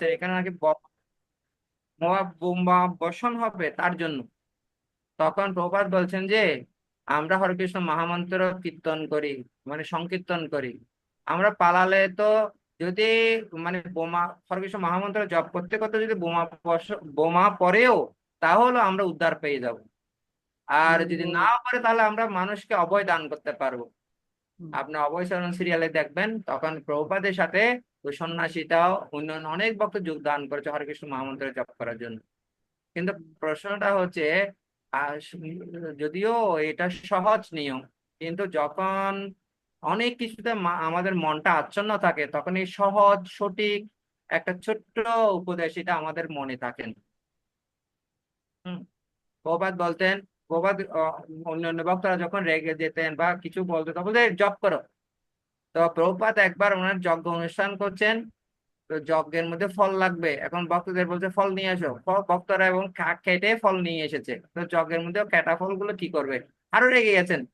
যাচ্ছে এখানে নাকি ব- বোমা বর্ষণ হবে তার জন্য। তখন প্রভুপাদ বলছেন যে আমরা হরেকৃষ্ণ মহামন্ত্র কীর্তন করি মানে সংকীর্তন করি। আমরা পালালে তো যদি মানে বোমা হরেকৃষ্ণ মহামন্ত্র জপ করতে করতে যদি বোমা বোমা পরেও তাহলে আমরা উদ্ধার পেয়ে যাব। আর যদি না পারে তাহলে আমরা মানুষকে অভয় দান করতে পারব। আপনি অভয় সিরিয়ালে দেখবেন তখন প্রভুপাদের সাথে ওই সন্ন্যাসীটাও অন্যান্য অনেক ভক্ত যোগদান করেছে হরেকৃষ্ণ মহামন্ত্র জপ করার জন্য। কিন্তু প্রশ্নটা হচ্ছে যদিও এটা সহজ নিয়ম কিন্তু যখন অনেক কিছুতে আমাদের মনটা আচ্ছন্ন থাকে তখন এই সহজ সঠিক একটা ছোট্ট উপদেশ এটা আমাদের মনে থাকে না। হম বলতেন আহ, অন্যান্য ভক্তরা যখন রেগে যেতেন বা কিছু বলতো তখন জপ করো। তো প্রভুপাত একবার ওনার যজ্ঞ অনুষ্ঠান করছেন, তো যজ্ঞের মধ্যে ফল লাগবে। এখন ভক্তদের বলছে, ফল নিয়ে ফ- ভক্তরা এবং কেটে ফল নিয়ে এসেছে। তো যজ্ঞের মধ্যে কাটা ফলগুলো কি করবে? আরও রেগে গেছেন।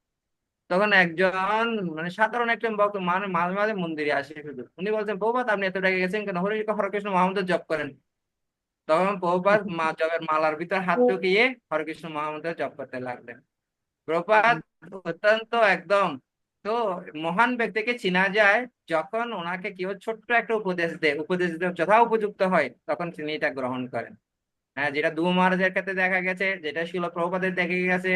তখন একজন মানে সাধারণ একজন ভক্ত মানে মাঝে মাঝে মন্দিরে আসে শুধু। উনি বলছেন, প্রভুপাত, আপনি এত রেগে গেছেন কেন? হরে হরেকৃষ্ণ মহামন্ত্র জপ করেন। তখন প্রভুপাত মা জবের মালার ভিতর হাত ঢুকিয়ে হরেকৃষ্ণ মহামন্ত্র জপ করতে লাগলেন। প্রভুপাত অত্যন্ত একদম তো মহান ব্যক্তিকে চেনা যায় যখন ওনাকে কেউ ছোট্ট একটা উপদেশ দেয়। উপদেশ যথা উপযুক্ত হয়, তখন তিনি এটা গ্রহণ করেন। হ্যাঁ যেটা দু মহারাজের ক্ষেত্রে দেখা গেছে, যেটা শিল প্রভুপাদের দেখা গেছে,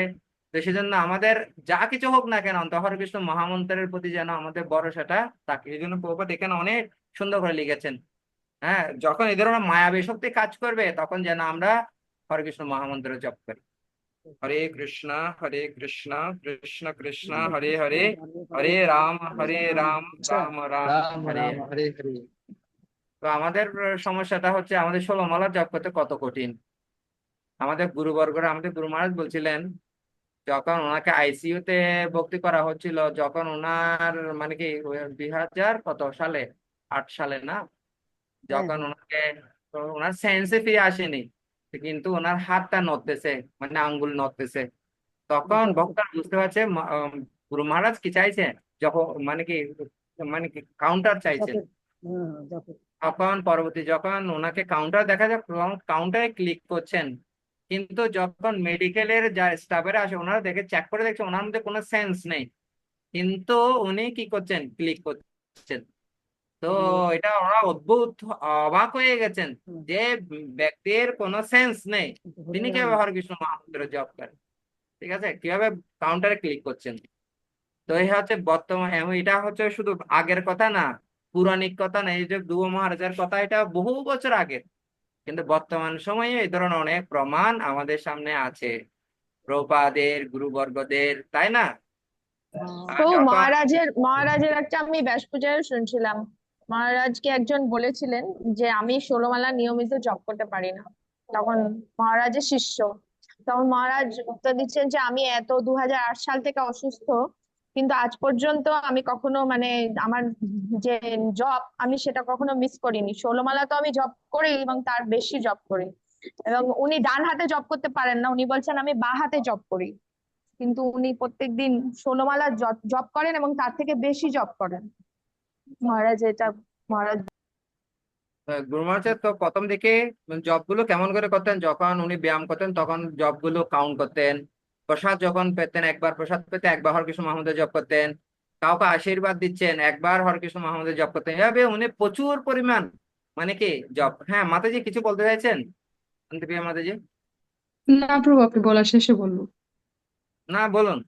তো সেজন্য আমাদের যা কিছু হোক না কেন অন্ত হরেকৃষ্ণ মহামন্ত্রের প্রতি যেন আমাদের ভরসাটা থাকে। এই জন্য প্রভুপাদ এখানে অনেক সুন্দর করে লিখেছেন। হ্যাঁ যখন এই ধরনের মায়াবী শক্তি কাজ করবে, তখন যেন আমরা হরেকৃষ্ণ মহামন্ত্র জপ করি। হরে কৃষ্ণ হরে কৃষ্ণ কৃষ্ণ কৃষ্ণ হরে হরে হরে রাম হরে রাম রাম রাম হরে রাম হরে। হরে তো আমাদের সমস্যাটা হচ্ছে আমাদের ষোলো মালা জপ করতে কত কঠিন? আমাদের গুরুবর্গরা আমাদের গুরু মহারাজ বলছিলেন যখন ওনাকে আইসিইউ তে ভর্তি করা হচ্ছিল যখন ওনার মানে কি দুই হাজার কত সালে? আট সালে না? যখন ওনাকে তো ওনার সেন্সে ফিরে আসেনি। কিন্তু ওনার হাতটা নড়তেছে মানে আঙ্গুল নড়তেছে। তখন ভক্তরা বুঝতে পারছে গুরু মহারাজ কি চাইছে যখন মানে কি মানে কি কাউন্টার চাইছেন? হ্যাঁ, তখন পরবর্তী যখন ওনাকে কাউন্টার দেখা যায় কাউন্টারে ক্লিক করছেন। কিন্তু যখন মেডিকেলের যা স্টাফেরা আসে ওনারা দেখে চেক করে দেখছে ওনার মধ্যে কোনো সেন্স নেই। কিন্তু উনি কি করছেন? ক্লিক করছেন। তো এটা ওরা অদ্ভুত অবাক হয়ে গেছেন যে ব্যক্তির কোনো সেন্স নেই। তিনি কীভাবে। হরকৃষ্ণ মহামন্ত্র জপ করেন? ঠিক আছে? কীভাবে কাউন্টারে ক্লিক করছেন? তো এই হচ্ছে বর্তমান এটা হচ্ছে শুধু আগের কথা না পৌরাণিক কথা না এই যে ধ্রুব মহারাজের কথা এটা বহু বছর আগের। কিন্তু বর্তমান সময়ে এই ধরনের অনেক প্রমাণ আমাদের সামনে আছে। প্রপাদের গুরুবর্গদের তাই না? আর তো মহারাজের মহারাজের একটা আমি ব্যাস পূজায় শুনছিলাম। মহারাজকে একজন বলেছিলেন যে, আমি ষোলোমালা নিয়মিত জপ করতে পারি না। তখন মহারাজের শিষ্য, তখন মহারাজ উত্তর দিচ্ছেন যে, আমি এত দুহাজার আট সাল থেকে অসুস্থ, কিন্তু আজ পর্যন্ত আমি কখনো মানে আমার যে জব আমি সেটা কখনো মিস করিনি। ষোলোমালা তো আমি জব করি এবং তার বেশি জব করি। এবং উনি ডান হাতে জব করতে পারেন না। উনি বলছেন, আমি বা হাতে জব করি। কিন্তু উনি প্রত্যেকদিন ষোলোমালা জপ করেন এবং তার থেকে বেশি জপ করেন। মহারাজ এটা মহারাজ গুরু তো প্রথম দিকে জবগুলো কেমন করে করতেন? যখন উনি ব্যায়াম করতেন তখন জবগুলো কাউন্ট করতেন। প্রসাদ যখন পেতেন একবার প্রসাদ পেতে একবার হরকৃষ্ণ মাহমুদের জপ করতেন। কাউকে আশীর্বাদ দিচ্ছেন একবার হরকৃষ্ণ মাহমুদের জপ করতেন। এভাবে উনি প্রচুর পরিমাণ মানে কি জব হ্যাঁ মাতাজি কিছু বলতে চাইছেন? মাতাজি? না প্রভু আপনি বলা শেষে বলব না বলুন।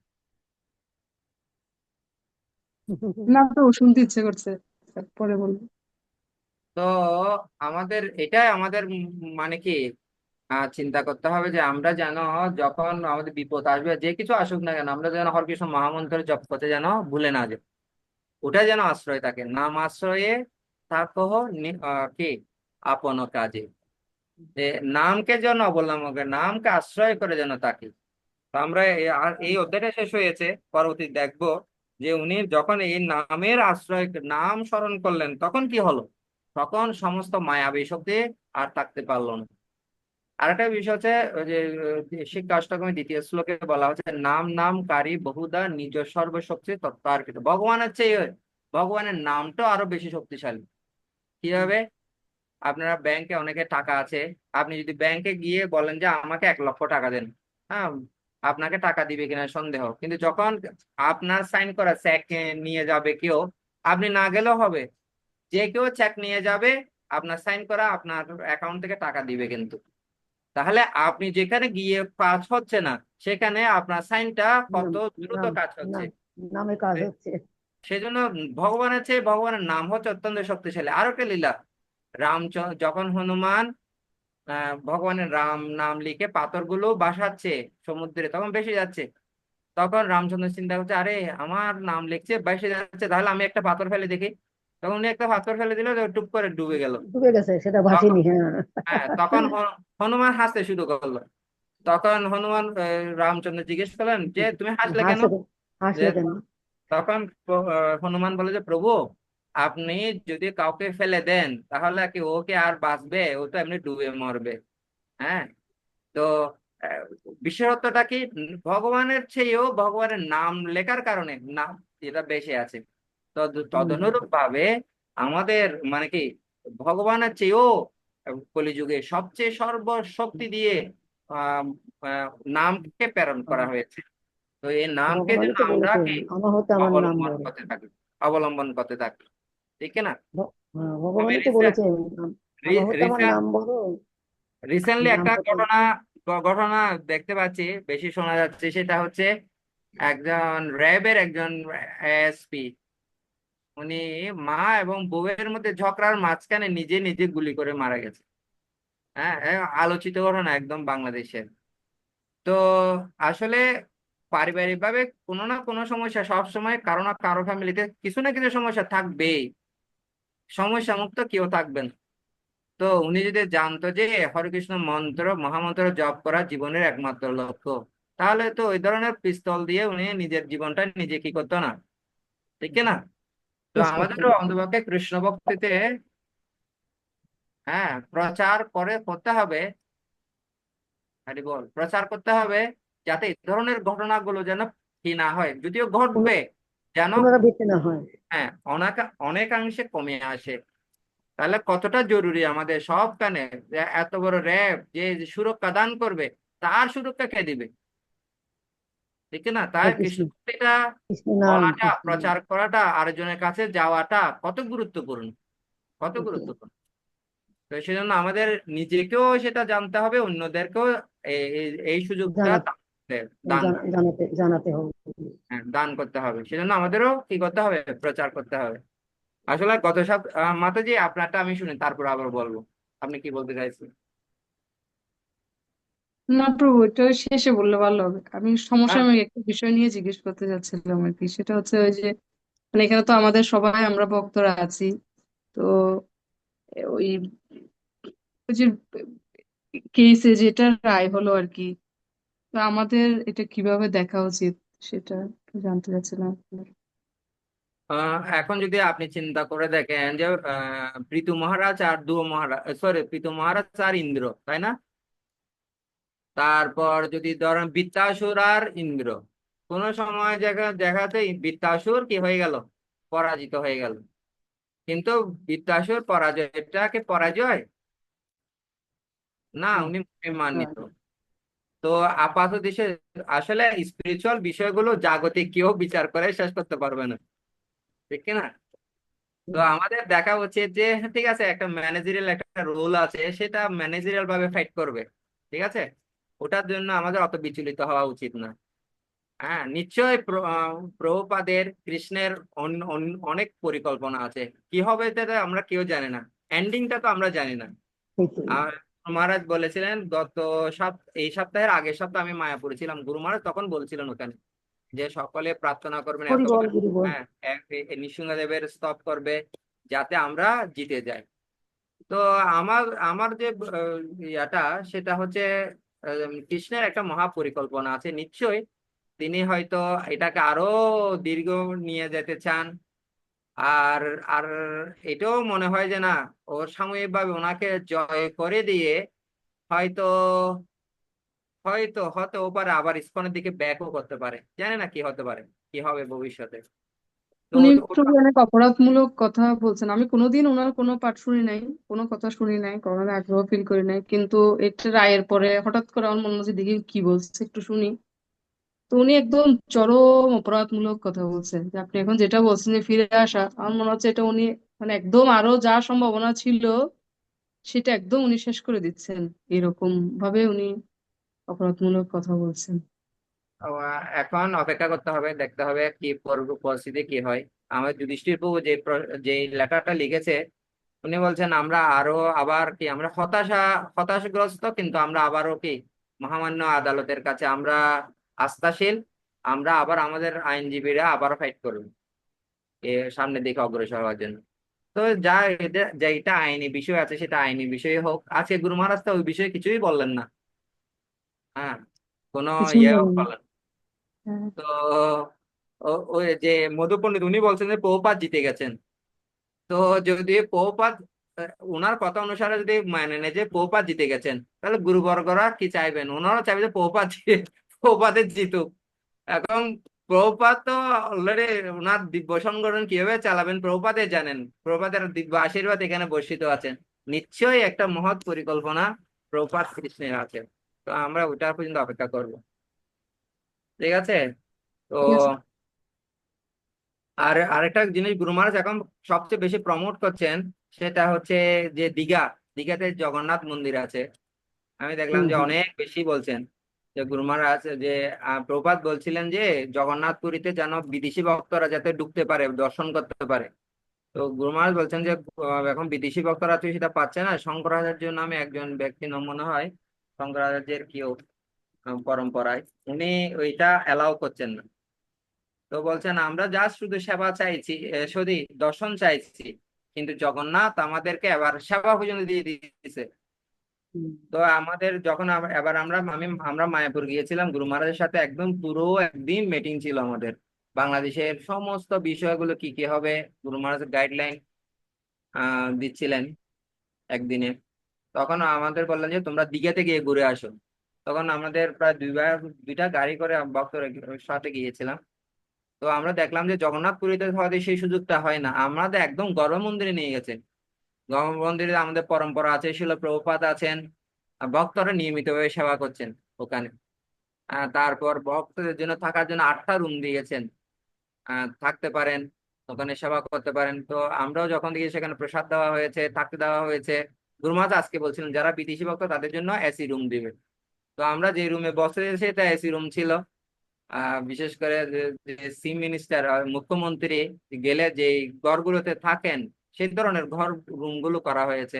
না প্রভু শুনতে ইচ্ছে করছে। পরে বলব। তো আমাদের এটাই আমাদের মানে কি চিন্তা করতে হবে যে আমরা যেন যখন আমাদের বিপদ আসবে যে কিছু আসুক না কেন আমরা যেন হরকৃষ্ণ মহামন্ত্র জপ করতে যেন ভুলে না যাই। ওটা যেন আশ্রয় থাকে। নাম আশ্রয়ে আহ, কি আপন কাজে। যে নামকে যেন অবলম্বন নামকে আশ্রয় করে যেন থাকি। তো আমরা এই অধ্যায়টা শেষ হয়েছে পরবর্তী দেখব। যে উনি যখন এই নামের আশ্রয়, নাম স্মরণ করলেন, তখন কি হলো? তখন সমস্ত মায়াবী শক্তি আর থাকতে পারল না। আর একটা বিষয় হচ্ছে যে শিক্ষা অষ্টকমী দ্বিতীয় শ্লোকে বলা হচ্ছে, নাম নাম কারি বহুদা নিজ সর্বশক্তি তত্ত্বার্পিত ভগবানের চেয়ে ভগবানের নামটা আরও বেশি শক্তিশালী। কীভাবে? আপনারা ব্যাংকে অনেকে টাকা আছে, আপনি যদি ব্যাংকে গিয়ে বলেন যে আমাকে এক লক্ষ টাকা দেন হ্যাঁ আপনাকে টাকা দিবে কিনা সন্দেহ। কিন্তু যখন আপনার সাইন করা চেক নিয়ে যাবে কেউ আপনি না গেলেও হবে। যে কেউ চেক নিয়ে যাবে আপনার সাইন করা আপনার অ্যাকাউন্ট থেকে টাকা দিবে কিন্তু। তাহলে আপনি যেখানে গিয়ে কাজ হচ্ছে না সেখানে আপনার সাইনটা কত দ্রুত কাজ হচ্ছে। নামে কাজ হচ্ছে। সেজন্য ভগবানের চেয়ে ভগবানের নাম হচ্ছে অত্যন্ত শক্তিশালী। আরও একটা লীলা রামচন্দ্র যখন হনুমান ভগবানের রাম নাম লিখে পাথরগুলো বাসাচ্ছে সমুদ্রে তখন ভেসে যাচ্ছে। তখন রামচন্দ্র চিন্তা করছে আরে আমার নাম লিখছে ভেসে যাচ্ছে তাহলে আমি একটা পাথর ফেলে দেখি। তখন উনি একটা পাথর ফেলে দিল টুপ করে ডুবে গেল। ডুবে গেছে সেটা ভাসেনি হ্যাঁ। হ্যাঁ তখন হনুমান হাসতে শুরু করল। তখন হনুমান রামচন্দ্র জিজ্ঞেস করলেন যে তুমি হাসলে কেন? হাসলে হাসলে কেন? তখন হনুমান বলে যে প্রভু আপনি যদি কাউকে ফেলে দেন তাহলে কি ও কি আর বাঁচবে? ও তো এমনি ডুবে মরবে। হ্যাঁ? তো বিশেষত্বটা কি? ভগবানের চেয়েও ভগবানের নাম লেখার কারণে নাম এটা বেশি আছে। তদ তদনুরূপ ভাবে আমাদের মানে কি ভগবানের চেয়েও কলিযুগে সবচেয়ে সর্বশক্তি দিয়ে নামকে প্রেরণ করা হয়েছে। তো এই নামকে যেন আমরা অবলম্বন করতে থাকি অবলম্বন করতে থাকি। ঠিক না? তো বলেছেন নাম বলো। রিসেন্টলি একটা ঘটনা ঘটনা দেখতে পাচ্ছি বেশি শোনা যাচ্ছে সেটা হচ্ছে একজন র্যাবের একজন এসপি উনি মা এবং বউয়ের মধ্যে ঝগড়ার মাঝখানে নিজে নিজে গুলি করে মারা গেছে। হ্যাঁ আলোচিত ঘটনা একদম বাংলাদেশের। তো আসলে পারিবারিক ভাবে কোনো না কোনো সমস্যা সব সময় কারও না কারও ফ্যামিলিতে কিছু না কিছু সমস্যা থাকবেই। সমস্যা মুক্ত কেউ থাকবেন তো উনি যদি জানতো যে হরেকৃষ্ণ মন্ত্র মহামন্ত্র জপ করা জীবনের একমাত্র লক্ষ্য তাহলে তো ওই ধরনের পিস্তল দিয়ে উনি নিজের জীবনটা নিজে কি করতো না? ঠিক না? তো আমাদেরও অন্তপক্ষে কৃষ্ণ ভক্তিতে হ্যাঁ প্রচার করে করতে হবে। আরে বল প্রচার করতে হবে যাতে এই ধরনের ঘটনাগুলো যেন কি না হয়। যদিও ঘটবে যেন পুনরাবৃত্তি না হয়। হ্যাঁ অনেকাংশে কমে আসে। তাহলে কতটা জরুরি আমাদের সবখানে যে এত বড় র্যাব যে সুরক্ষা দান করবে তার সুরক্ষা কে দিবে? ঠিক না? তার হরে কৃষ্ণ। কৃষ্ণভক্তিটা কৃষ্ণ নাম বলাটা প্রচার করাটা আরেকজনের কাছে যাওয়াটা কত গুরুত্বপূর্ণ? কত গুরুত্বপূর্ণ? তো সেজন্য আমাদের নিজেকেও সেটা জানতে হবে অন্যদেরকেও এই সুযোগটা জানাতে- হবে। দান করতে হবে। সেজন্য আমাদেরও কি করতে হবে? প্রচার করতে হবে। আসলে গত সপ্তাহ মাতাজি আপনারটা আমি শুনি তারপর আবার বলব। আপনি কি বলতে চাইছেন? না প্রভু এটা শেষে বললে ভালো হবে। আমি সমস্যা হ্যাঁ। আমি একটা বিষয় নিয়ে জিজ্ঞেস করতে চাচ্ছিলাম আর কি। সেটা হচ্ছে ওই যে মানে এখানে তো আমাদের সবাই আমরা ভক্তরা আছি। তো ওই ওই যে কেসে যেটা রায় হলো আর কি তো আমাদের এটা কীভাবে দেখা উচিত? সেটা একটু জানতে চাচ্ছিলাম আহ, এখন যদি আপনি চিন্তা করে দেখেন যে পৃথু মহারাজ আর দু মহারাজ সরি পৃথু মহারাজ আর ইন্দ্র তাই না? তারপর যদি ধরেন বৃত্তাসুর আর ইন্দ্র কোন সময় দেখা দেখাতে বৃত্তাসুর কি হয়ে গেল? পরাজিত হয়ে গেল। কিন্তু বৃত্তাসুর পরাজয়টাকে পরাজয়? না উনি সম্মানিত তো আপাত দেশে আসলে স্পিরিচুয়াল বিষয়গুলো জাগতিক কেউ বিচার করে শেষ করতে পারবে না। ঠিক না? তো আমাদের দেখা উচিত যে ঠিক আছে একটা ম্যানেজারিয়াল একটা রোল আছে সেটা ম্যানেজারিয়াল ভাবে ফাইট করবে। ঠিক আছে? ওটার জন্য আমাদের অত বিচলিত হওয়া উচিত না। হ্যাঁ নিশ্চয় প্র- প্রভুপাদের কৃষ্ণের অন- অন- অনেক পরিকল্পনা আছে। কি হবে আমরা কেউ জানি না। এন্ডিংটা তো আমরা জানি না। আর মহারাজ বলেছিলেন গত এই সপ্তাহের আগের সপ্তাহে আমি মায়াপুরে ছিলাম গুরু মহারাজ তখন বলছিলেন ওখানে যে সকলে প্রার্থনা করবেন হ্যাঁ নৃসিংহদেবের স্তব করবে যাতে আমরা জিতে যাই। তো আমার আমার যে ইয়াটা সেটা হচ্ছে কৃষ্ণের একটা মহা পরিকল্পনা আছে। নিশ্চয়ই তিনি হয়তো এটাকে আরও দীর্ঘ নিয়ে যেতে চান। আর আর এটাও মনে হয় যে না ও সাময়িকভাবে ওনাকে জয় করে দিয়ে হয়তো হয়তো হতেও পারে আবার ইসকনের দিকে ব্যাকও করতে পারে। জানে না কি হতে পারে কি হবে ভবিষ্যতে। উনি একটু অনেক অপরাধমূলক কথা বলছেন। আমি কোনোদিন ওনার কোনো পাঠ শুনি নাই কোনো কথা শুনি নাই কখনো আগ্রহ ফিল করি নাই। কিন্তু এটা রায়ের পরে হঠাৎ করে আমার মনে হচ্ছে দেখি কি বলছে একটু শুনি। তো উনি একদম চরম অপরাধমূলক কথা বলছেন। যে আপনি এখন যেটা বলছেন যে ফিরে আসা, আমার মনে হচ্ছে এটা উনি মানে একদম আরও যা সম্ভাবনা ছিল, সেটা একদম উনি শেষ করে দিচ্ছেন। এরকম ভাবে উনি অপরাধমূলক কথা বলছেন। এখন অপেক্ষা করতে হবে, দেখতে হবে কি পর- পরিস্থিতি কি হয়। আমার যুধিষ্ঠির প্রভু যে যে লেটারটা লিখেছে, উনি বলছেন, আমরা আরও আবার কি, আমরা হতাশা, হতাশাগ্রস্ত, কিন্তু আমরা আবারও কি, মহামান্য আদালতের কাছে আমরা আস্থাশীল আমরা আবার আমাদের আইনজীবীরা আবার ফাইট করব। এ সামনের দিকে অগ্রসর হওয়ার জন্য। তো যা যেটা আইনি বিষয় আছে সেটা আইনি বিষয় হোক। আজকে গুরু মহারাজ তো ওই বিষয়ে কিছুই বললেন না। হ্যাঁ কোনো বলেননি। বললেন হ্যাঁ। তো ওই যে মধু পণ্ডিত উনি বলছেন যে প্রভুপাদ জিতে গেছেন। তো যদি আহ, ওনার কথা অনুসারে যদি মানে নেয় যে প্রভুপাদ জিতে গেছেন তাহলে গুরুবর্গরা কি চাইবেন? ওনারা চাইবে যে জি- প্রভুপাদের জিতুক এখন প্রভুপাদ তো অলরেডি ওনার দিব্য সংগঠন কীভাবে চালাবেন প্রভুপাদে জানেন। প্রভুপাদের দিব্য আশীর্বাদ এখানে বর্ষিত আছেন নিশ্চয়ই একটা মহৎ পরিকল্পনা প্রভুপাদ কৃষ্ণের আছে তো আমরা ওটা পর্যন্ত অপেক্ষা করব। ঠিক আছে? তো আর আরেকটা জিনিস গুরু মহারাজ এখন সবচেয়ে বেশি প্রমোট করছেন সেটা হচ্ছে যে দীঘা। দীঘাতে জগন্নাথ মন্দির আছে। আমি দেখলাম যে অনেক বেশি বলছেন। যে গুরু মহারাজ যে প্রভুপাদ বলছিলেন যে, জগন্নাথ পুরীতে যেন বিদেশি ভক্তরা যাতে ঢুকতে পারে, দর্শন করতে পারে। তো গুরু মহারাজ বলছেন যে এখন বিদেশি ভক্তরা তো সেটা পাচ্ছে না। শঙ্করাচার্য নামে একজন ব্যক্তি মনে হয় শঙ্করাচার্যের কেউ পরম্পরায়। উনি ওইটা এলাও করছেন না। তো বলছেন, আমরা যা শুধু সেবা চাইছি শুধু দর্শন চাইছি, কিন্তু জগন্নাথ আমাদেরকে এবার সেবা পর্যন্ত দিয়ে দিয়েছে। তো আমাদের যখন এবার আমরা, আমি, আমরা মায়াপুর গিয়েছিলাম, গুরু মহারাজের সাথে একদম পুরো একদিন মিটিং ছিল আমাদের। বাংলাদেশের সমস্ত বিষয়গুলো কি কি হবে, গুরু মহারাজের গাইডলাইন দিচ্ছিলেন একদিনে। তখন আমাদের বললেন যে, তোমরা দীঘাতে গিয়ে ঘুরে আসো। তখন আমাদের প্রায় দুইবার, দুইটা গাড়ি করে ভক্তরা সাথে গিয়েছিলাম। তো আমরা দেখলাম যে জগন্নাথ পুরীতে হয়তো সেই সুযোগটা হয় না। আমাদের একদম গর্ভ মন্দিরে নিয়ে গেছে। মন্দিরে আমাদের পরম্পরা আছে, শিল প্রভুপাদ আছেন ভক্তরা নিয়মিতভাবে সেবা করছেন ওখানে। তারপর ভক্তদের জন্য থাকার জন্য আটটা রুম দিয়েছেন। থাকতে পারেন, ওখানে সেবা করতে পারেন। তো আমরাও যখন দেখি সেখানে প্রসাদ দেওয়া হয়েছে, থাকতে দেওয়া হয়েছে গুরুমাজ আজকে বলছিলেন যারা বিদেশি ভক্ত তাদের জন্য এসি রুম দিবে। তো আমরা যে রুমে বসে সেটা এসি রুম ছিল। বিশেষ করে চিফ মিনিস্টার মুখ্যমন্ত্রী গেলে যে ঘরগুলোতে থাকেন সেই ধরনের ঘর রুমগুলো করা হয়েছে।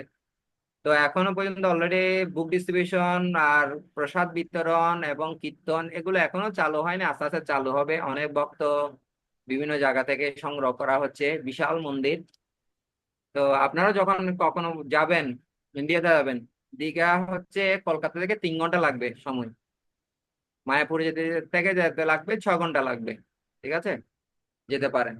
তো এখনও পর্যন্ত অলরেডি বুক ডিস্ট্রিবিউশন আর প্রসাদ বিতরণ এবং কীর্তন এগুলো এখনও চালু হয়নি, আস্তে আস্তে চালু হবে। অনেক ভক্ত বিভিন্ন জায়গা থেকে সংগ্রহ করা হচ্ছে, বিশাল মন্দির। তো আপনারা যখন কখনো যাবেন, ইন্ডিয়াতে যাবেন, দীঘা হচ্ছে কলকাতা থেকে তিন ঘণ্টা লাগবে সময়। মায়াপুর যেতে থেকে যেতে লাগবে ছ ঘণ্টা লাগবে, ঠিক আছে? যেতে পারেন।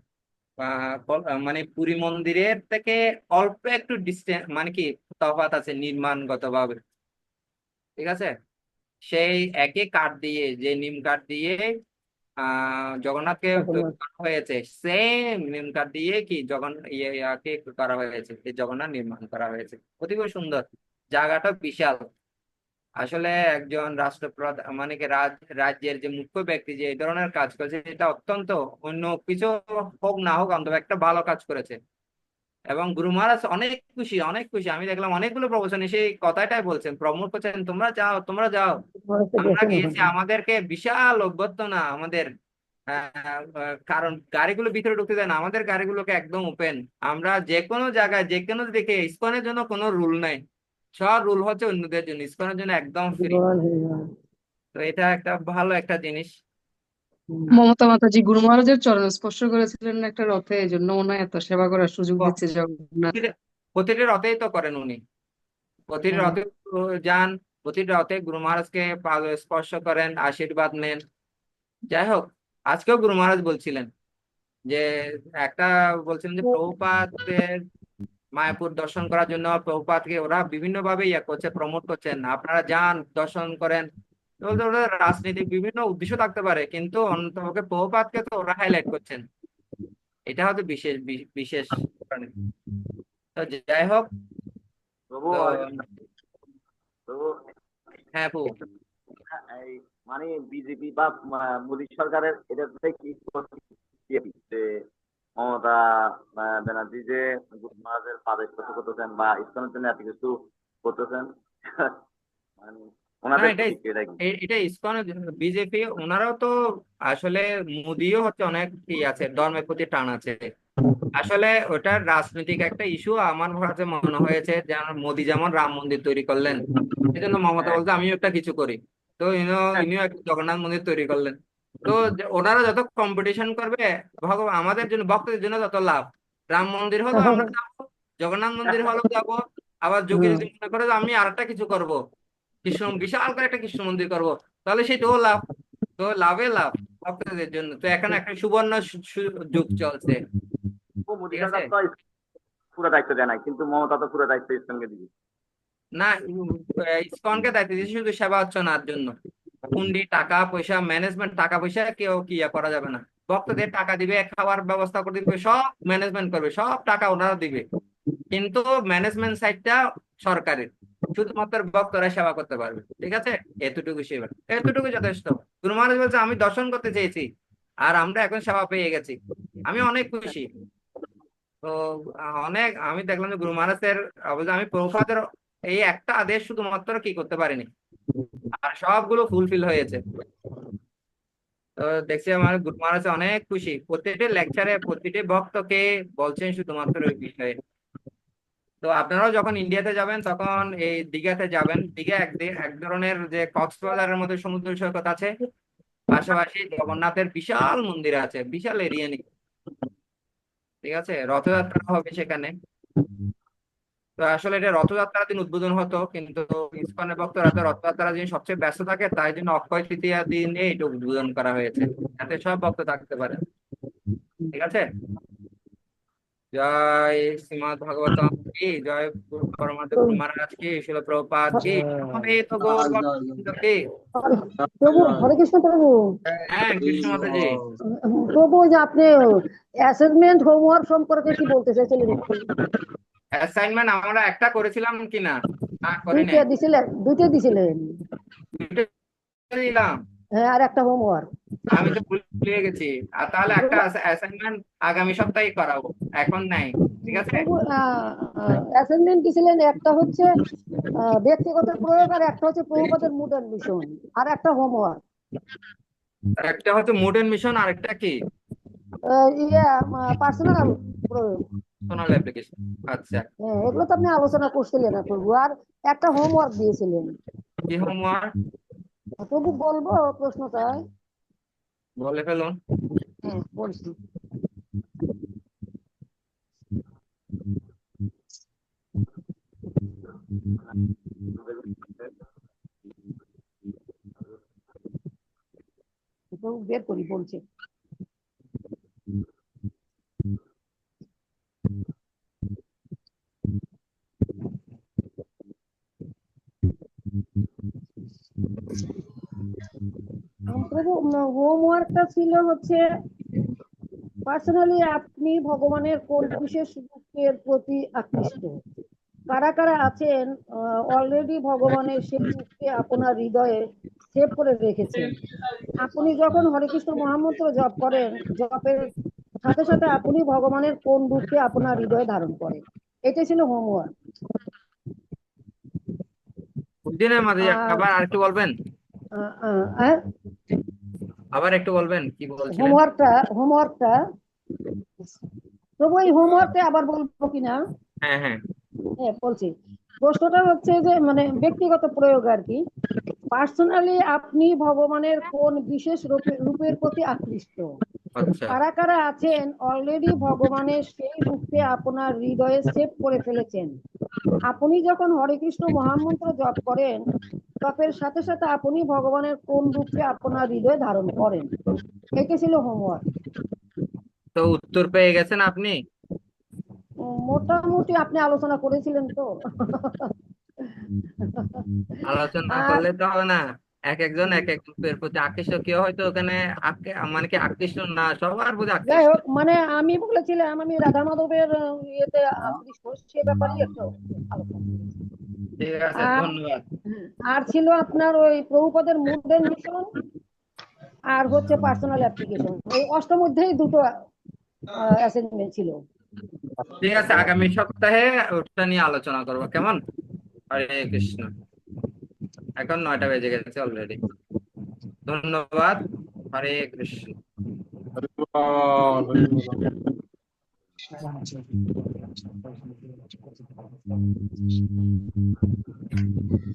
মানে পুরী মন্দিরের থেকে অল্প একটু ডিস্টেন্স মানে কি তফাৎ আছে নির্মাণগত ভাবে ঠিক আছে? সেই একই কাঠ দিয়ে যে নিম কাঠ দিয়ে আহ জগন্নাথকে জগন্নাথ। করা হয়েছে সেম নিম কাঠ দিয়ে কি জগন ইয়ে ইয়াকে করা হয়েছে জগন্নাথ নির্মাণ করা হয়েছে। অতীব সুন্দর। জায়গাটা বিশাল। আসলে একজন রাষ্ট্রপ্রধান মানে কি রাজ, রাজ্যের যে মুখ্য ব্যক্তি যে এই ধরনের কাজ করেছে এটা অত্যন্ত অন্য কিছু হোক না হোক, অন্তত একটা ভালো কাজ করেছে। এবং গুরু মহারাজ অনেক খুশি অনেক খুশি। আমি দেখলাম অনেকগুলো প্রবচন সেই কথাটাই বলছেন প্রমোট করছেন, তোমরা যাও তোমরা যাও। আমরা গিয়েছি আমাদেরকে বিশাল অভ্যর্থনা, আমাদের কারণ গাড়িগুলো ভিতরে ঢুকতে দেয় না, আমাদের গাড়িগুলোকে একদম ওপেন আমরা যে কোনো জায়গায় যে কোনো দিকে, ইসকনের জন্য কোনো রুল নাই। সব রুল হচ্ছে অন্যদের জন্য। ইসকনের জন্য একদম ফ্রি তো এটা একটা ভালো একটা জিনিস। মমতা মাতাজি গুরু মহারাজের চরণ স্পর্শ করেছিলেন একটা রথে এই জন্য ওনার এত সেবা করার সুযোগ। দিচ্ছে জগন্নাথ। প্রতিটি রথেই তো করেন উনি। প্রতিটি হ্যাঁ। রথে যান প্রতিটি রথে গুরু মহারাজকে স্পর্শ করেন আশীর্বাদ নেন। যাই হোক আজকেও গুরু মহারাজ বলছিলেন যে একটা বলছিলেন যে প্রভুপাদের মায়াপুর দর্শন করার জন্য প্রভুপাদকে ওরা বিভিন্ন ভাবে ইয়ে করছে প্রমোট করছেন। আপনারা যান দর্শন করেন। তো ওদের ওদের বিভিন্ন উদ্দেশ্য থাকতে পারে কিন্তু অন্ততপক্ষে প্রভুপাদকে তো ওরা হাইলাইট করছেন। এটা হয়তো বিশেষ বিশেষ তো যাই হোক হ্যাঁ এই মানে বিজেপি বা মোদী সরকারের এটা কি মমতা ব্যানার্জি যে করতেছেন বা ইসলামের জন্য এত কিছু করতেছেন। মানে এটা ইসকন বিজেপি ওনারাও তো আসলে মোদিও হচ্ছে অনেক কি আছে ধর্মের প্রতি টান আছে। আসলে ওটার রাজনৈতিক একটা ইস্যু আমার কাছে মনে হয়েছে যেন মোদি যেমন রাম মন্দির তৈরি করলেন এই জন্য মমতা বলতে আমিও একটা কিছু করি। তো ইনিও ইনিও একটা জগন্নাথ মন্দির তৈরি করলেন। তো ওনারা যত কম্পিটিশন করবে ভগবান আমাদের জন্য ভক্তদের জন্য তত লাভ রাম মন্দির হলো আমরা যাব জগন্নাথ মন্দির হলেও যাব আবার যোগী যদি মনে করে আমি আরেকটা কিছু করব। কৃষ্ণ বিশাল করে একটা কৃষ্ণ মন্দির করব। তাহলে সেটাও লাভ তো লাভে লাভ ভক্তদের জন্য। তো এখন একটা সুবর্ণ যুগ চলছে। পুরো দায়িত্ব দেয় নাই কিন্তু মমতা তো পুরো দায়িত্ব ইসলামকে দিবে। না উম, ইসকনকে দায়িত্ব দিয়েছে শুধু সেবা অর্চনার জন্য। টাকা পয়সা ম্যানেজমেন্ট টাকা পয়সা কেউ কি করা যাবে না। ভক্তদের টাকা দিবে খাওয়ার ব্যবস্থা করে দিবে সব ম্যানেজমেন্ট করবে সব টাকা ওনারা দিবে। কিন্তু ম্যানেজমেন্ট সাইডটা সরকারের। শুধুমাত্র ভক্তরা সেবা করতে পারবে, ঠিক আছে? এতটুকু সেবা এতটুকু যথেষ্ট। গুরু মহারাজ বলছে, আমি দর্শন করতে চেয়েছি আর আমরা এখন সেবা পেয়ে গেছি। আমি অনেক খুশি। তো, অনেক, আমি দেখলাম যে গুরু মহারাজের আমি প্রভুপাদের এই একটা আদেশ শুধুমাত্র কি করতে পারিনি, আর সবগুলো ফুলফিল হয়েছে। তো দেখছি আমার গুরু মহারাজ অনেক খুশি। প্রত্যেকটি লেকচারে প্রতিটি ভক্তকে বলছেন শুধুমাত্র ওই বিষয়ে। তো আপনারাও যখন ইন্ডিয়াতে যাবেন, তখন এই দীঘাতে যাবেন। দীঘা এক ধরনের যে কক্সবাজারের মধ্যে সমুদ্র সৈকত আছে, পাশাপাশি জগন্নাথের বিশাল মন্দির আছে, বিশাল এরিয়া নিয়ে। ঠিক আছে? রথযাত্রা হবে সেখানে। তো আসলে এটা রথযাত্রার দিন উদ্বোধন হতো, কিন্তু ইসকনের ভক্তরা তো রথযাত্রার দিন সবচেয়ে ব্যস্ত থাকে, তাই জন্য অক্ষয় তৃতীয়া দিনে এটা উদ্বোধন করা হয়েছে। যাতে সব ভক্ত থাকতে পারে। ঠিক আছে? জয় শ্রীমদ ভাগবতম কি জয় পরমাত্ম গুরু মহারাজ কি শিল প্রভুপাদ কি হবে গৌর কি প্রভু হরে কৃষ্ণ প্রভু। হ্যাঁ কৃষ্ণ মাতাজি। প্রভু যে আপনি অ্যাসেসমেন্ট হোমওয়ার্ক সম্পর্কে কি বলতে চাইছিলেন? অ্যাসাইনমেন্ট আমরা একটা করেছিলাম কিনা? না দুইটা দিছিলেন দুইটা দিছিলেন। দিলাম। হ্যাঁ আর একটা হোমওয়ার্ক আমি তো ভুলে গেছি। আর তাহলে একটা অ্যাসাইনমেন্ট আগামী সপ্তাহে করাবো এখন নাই ঠিক আছে? অ্যাসাইনমেন্ট দিছিলেন একটা হচ্ছে ব্যক্তিগত প্রয়োগ আর একটা হচ্ছে প্রভুপদের মুড অ্যান্ড মিশন আর একটা হোমওয়ার্ক একটা হচ্ছে মডার্ন মিশন আর একটা কি? ইয়ে পার্সোনাল প্রয়োগ। সোনাল অ্যাপ্লিকেশন আচ্ছা। হ্যাঁ এগুলো তো আপনি আলোচনা করছিলেন না প্রভু আর একটা হোমওয়ার্ক দিয়েছিলেন। কি হোমওয়ার্ক প্রভু বলব প্রশ্নটা বলে ফেলুন প্রভু বের করি বলছে প্রভু হোমওয়ার্কটা ছিল হচ্ছে পার্সোনালি আপনি ভগবানের কোন বিশেষ রূপের প্রতি আকৃষ্ট? কারা কারা আছেন অলরেডি ভগবানের সেই রূপকে আপনার হৃদয়ে সেভ করে রেখেছেন? আপনি যখন হরে কৃষ্ণ মহামন্ত্র জপ করেন জপের সাথে সাথে আপনি ভগবানের কোন রূপকে আপনার হৃদয়ে ধারণ করেন? এটা ছিল হোমওয়ার্ক না মাঝে আর- আবার আরেকটু বলবেন? আবার একটু বলবেন কি বলছিলেন? হোমওয়ার্কটা হোমওয়ার্কটা। তবু এই হোমওয়ার্কটা আবার বলব কিনা? হ্যাঁ হ্যাঁ। হ্যাঁ বলছি। প্রশ্নটা হচ্ছে যে মানে ব্যক্তিগত প্রয়োগ আর কি। পার্সোনালি আপনি ভগবানের কোন বিশেষ রূপে- রূপের প্রতি আকৃষ্ট? আচ্ছা। কারা কারা আছেন অলরেডি ভগবানের সেই রূপকে আপনার হৃদয়ে সেভ করে ফেলেছেন? আপনি যখন হরে কৃষ্ণ মহামন্ত্র জপ করেন জপের সাথে সাথে আপনি ভগবানের কোন রূপকে আপনার হৃদয়ে ধারণ করেন? এটা ছিল হোমওয়ার্ক তো উত্তর পেয়ে গেছেন আপনি? মোটামুটি আপনি আলোচনা করেছিলেন তো। আলোচনা করলে তো হবে না। এক একজন এক এক গ্রুপের প্রতি আকৃষ্ট। কেউ হয়তো ওখানে মানে কি আকৃষ্ট না সবার প্রতি যাই হোক মানে আমি বলেছিলাম আমি রাধা মাধবের ইয়েতে আকৃষ্ট সে ব্যাপারেই একটু আলোচনা। ঠিক আছে আর- ধন্যবাদ। আর ছিল আপনার ওই প্রভুপদের মুদ্রের মিশন আর হচ্ছে পার্সোনাল অ্যাপ্লিকেশন এই অষ্টম অধ্যায়ে দুটো অ্যাসাইনমেন্ট ছিল। ঠিক আছে আগামী সপ্তাহে ওটা নিয়ে আলোচনা করব কেমন? হরে কৃষ্ণ। এখন নয়টা বেজে গেছে অলরেডি ধন্যবাদ হরে কৃষ্ণ।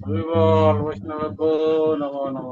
হরিবল নম নম